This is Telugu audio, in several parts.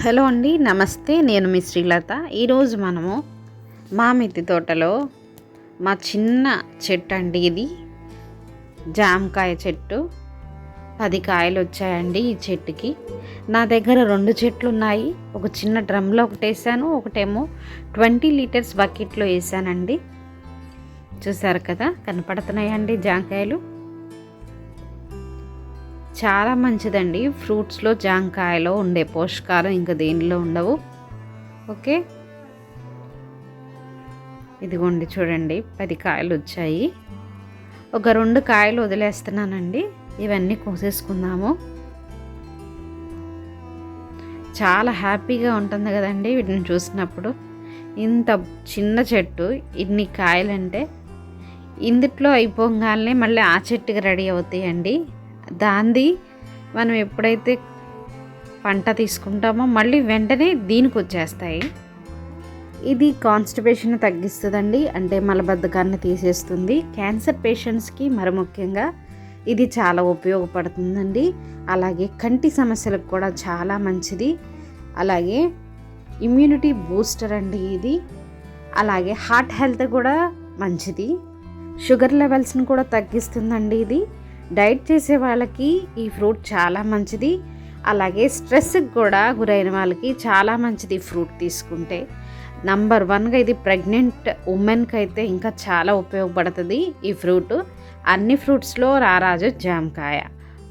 హలో అండి నమస్తే. నేను మీ శ్రీలత. ఈరోజు మనము మా మిద్ది తోటలో మా చిన్న చెట్టు అండి ఇది. జామకాయ చెట్టు. పది కాయలు వచ్చాయండి ఈ చెట్టుకి. నా దగ్గర రెండు చెట్లు ఉన్నాయి. ఒక చిన్న డ్రమ్లో ఒకటి వేసాను ఒకటేమో ట్వంటీ లీటర్స్ బకెట్లో వేసానండి. చూసారు కదా కనపడుతున్నాయండి జామకాయలు. చాలా మంచిదండి. ఫ్రూట్స్లో జాంకాయలో ఉండే పోషకాలు ఇంకా దేనిలో ఉండవు. ఓకే? ఇదిగోండి చూడండి. పది కాయలు వచ్చాయి. ఒక రెండు కాయలు వదిలేస్తున్నానండి. ఇవన్నీ కోసేసుకుందాము. చాలా హ్యాపీగా ఉంటుంది కదండి వీటిని చూసినప్పుడు. ఇంత చిన్న చెట్టు ఇన్ని కాయలంటే. ఇందుట్లో అయిపోగానే మళ్ళీ ఆ చెట్టుకి రెడీ అవుతాయండి. దాంది మనం ఎప్పుడైతే పంట తీసుకుంటామో మళ్ళీ వెంటనే దీనికి వచ్చేస్తాయి. ఇది కాన్స్టిపేషన్ తగ్గిస్తుందండి. అంటే మలబద్ధకాన్ని తీసేస్తుంది. క్యాన్సర్ పేషెంట్స్కి మరి ముఖ్యంగా ఇది చాలా ఉపయోగపడుతుందండి. అలాగే కంటి సమస్యలకు కూడా చాలా మంచిది. అలాగే ఇమ్యూనిటీ బూస్టర్ అండి ఇది. అలాగే హార్ట్ హెల్త్ కూడా మంచిది. షుగర్ లెవెల్స్ని కూడా తగ్గిస్తుందండి ఇది. డైట్ చేసే వాళ్ళకి ఈ ఫ్రూట్ చాలా మంచిది. అలాగే స్ట్రెస్కి కూడా గురైన వాళ్ళకి చాలా మంచిది ఫ్రూట్ తీసుకుంటే. నంబర్ వన్గా ఇది ప్రెగ్నెంట్ ఉమెన్కి అయితే ఇంకా చాలా ఉపయోగపడుతుంది ఈ ఫ్రూట్. అన్ని ఫ్రూట్స్లో రారాజు జామకాయ.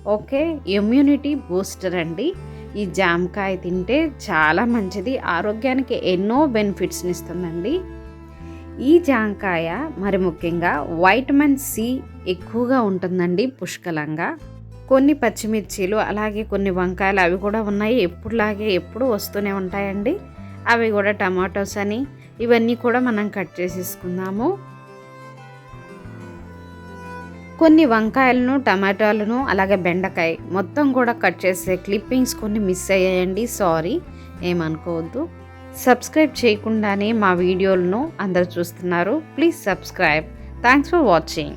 ఓకే ఇమ్యూనిటీ బూస్టర్ అండి. ఈ జామకాయ తింటే చాలా మంచిది. ఆరోగ్యానికి ఎన్నో బెనిఫిట్స్ని ఇస్తుందండి. ఈ జాంకాయ మరి ముఖ్యంగా వైటమిన్ సి ఎక్కువగా ఉంటుందండి పుష్కలంగా. కొన్ని పచ్చిమిర్చీలు అలాగే కొన్ని వంకాయలు అవి కూడా ఉన్నాయి. ఎప్పుడులాగే ఎప్పుడు వస్తూనే ఉంటాయండి. అవి కూడా టమాటోస్ అని ఇవన్నీ కూడా మనం కట్ చేసేసుకుందాము. కొన్ని వంకాయలను టమాటాలను అలాగే బెండకాయ మొత్తం కూడా కట్ చేసే క్లిప్పింగ్స్ కొన్ని మిస్ అయ్యాయండి. సారీ ఏమనుకోవద్దు. సబ్స్క్రైబ్ చేయకుండానే మా వీడియోలను అందరు చూస్తున్నారు. Please subscribe thanks for watching